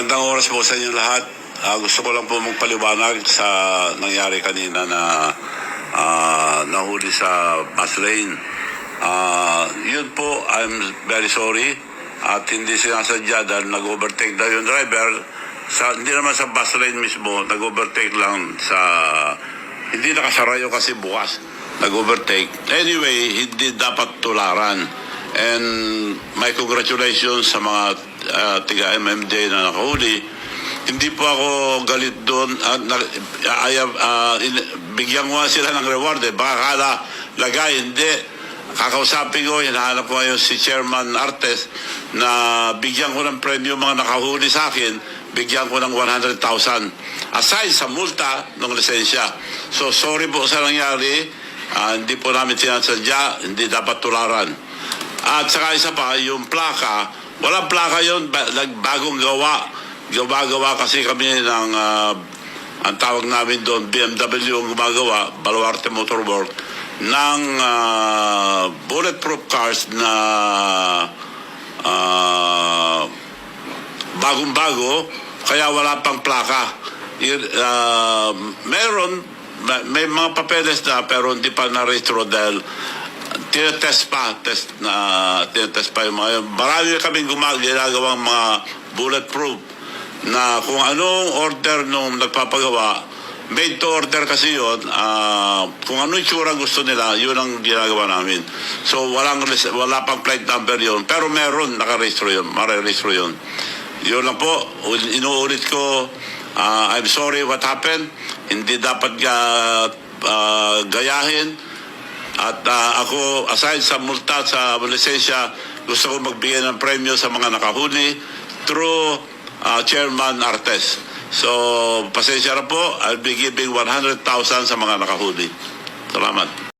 Magandang oras po sa inyo lahat. Ah, gusto ko lang po magpaliwanag sa nangyari kanina na ah, nahuli sa bus lane. Ah, yun po, I'm very sorry. At hindi sinasadya dahil nag-overtake daw yung driver. Sa, hindi naman sa bus lane mismo, nag-overtake lang sa... Hindi nakasarayo kasi bukas. Nag-overtake. Anyway, hindi dapat tularan. And my congratulations sa mga ah, tiga MMJ na nakahuli. Hindi po ako galit doon. At na, I have, ah, in- bigyan ko sila ng reward. Eh. Baka kala lagay, hindi. Kakausapin ko, hinahanap ko ngayon si Chairman Artes na bigyan ko ng premyo mga nakahuli sa akin, bigyan ko ng 100,000. Aside sa multa ng lisensya. So sorry po sa nangyari. Ah, hindi po namin sinasadya, hindi dapat tularan. At saka isa pa, yung plaka, walang plaka yun, ba- nagbagong gawa. Gawa-gawa kasi kami ng, ah, ang tawag namin doon, BMW ang gumagawa, Baluarte Motor Work, ng ah, bulletproof cars na ah, bagong-bago, kaya wala pang plaka. Ah, meron, may mga papeles na pero hindi pa na-retro dahil tinetest pa, test na tinetest pa yung mga yun. Marami kaming ginagawang mga bulletproof na kung anong order nung nagpapagawa, made to order kasi yun, ah, kung ano yung tsura gusto nila, yun ang ginagawa namin. So walang, wala pang plate number yun, pero meron, nakarehistro yun, marerehistro yun. Yun lang po, ul- inuulit ko, ah, I'm sorry what happened, hindi dapat ga, ah, gayahin, at ah, ako, aside sa multa sa lisensya, gusto ko magbigay ng premyo sa mga nakahuli through ah, Chairman Artes. So, pasensya na po, I'll be giving 100,000 sa mga nakahuli. Salamat.